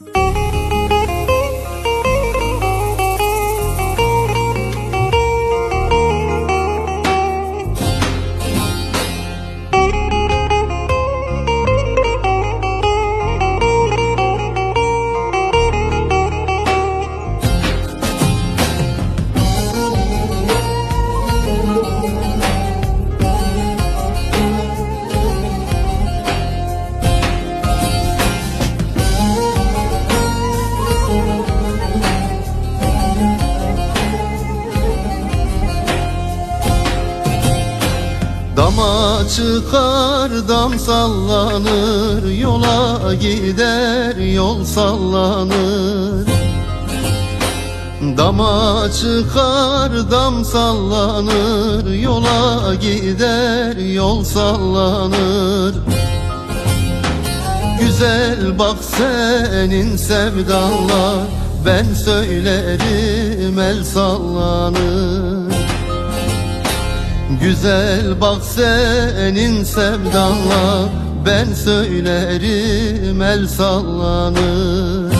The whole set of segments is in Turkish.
Dama çıkar dam sallanır Yola gider yol sallanır. Dama çıkar dam sallanır Yola gider yol sallanır. Güzel bak senin sevdanla Ben söylerim el sallanır Güzel bak senin sevdanla Ben söylerim el sallanır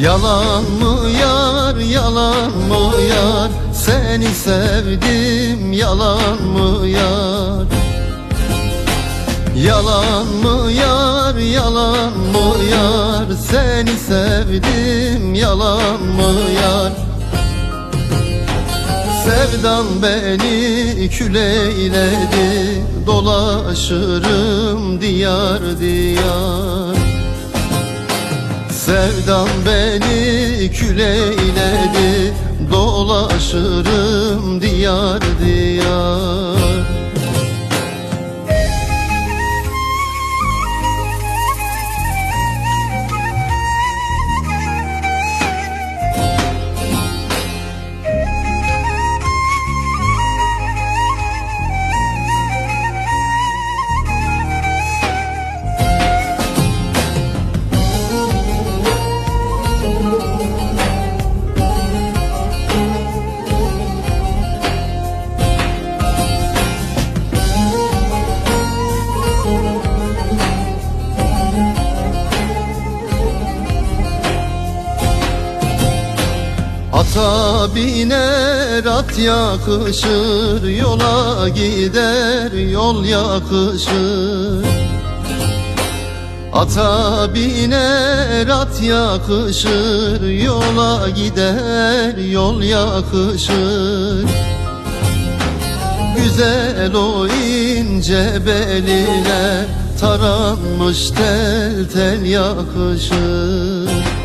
Yalan mı yar, yalan mı yar? Seni sevdim, yalan mı yar? Yalan mı yar, yalan mı yar? Seni sevdim, yalan mı yar Sevdan beni küleyledi Dolaşırım diyar diyar. Sevdan beni küleyledi Dolaşırım diyar diyar Ata biner at yakışır Yola gider yol yakışır. Ata biner at yakışır Yola gider yol yakışır. Güzel o ince beline Taranmış tel tel yakışır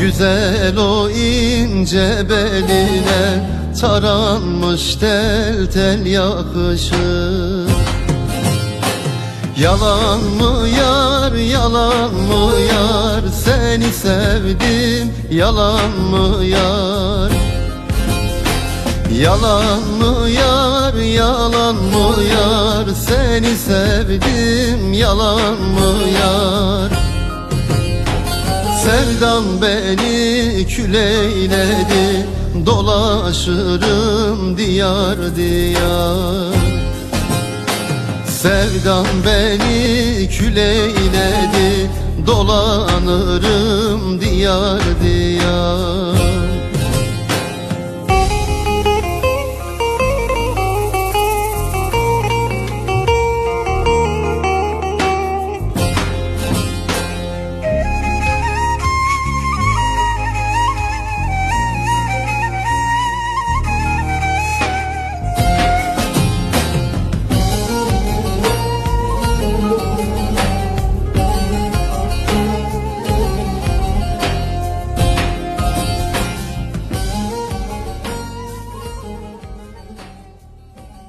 Güzel o ince beline Taranmış tel tel yakışır. Yalan mı yar, yalan mı yar? Seni sevdim, yalan mı yar? Yalan mı yar, yalan mı yar? Seni sevdim, yalan mı yar Sevdan beni küleyledi Dolaşırım diyar diyar. Sevdan beni küleyledi Dolanırım diyar diyar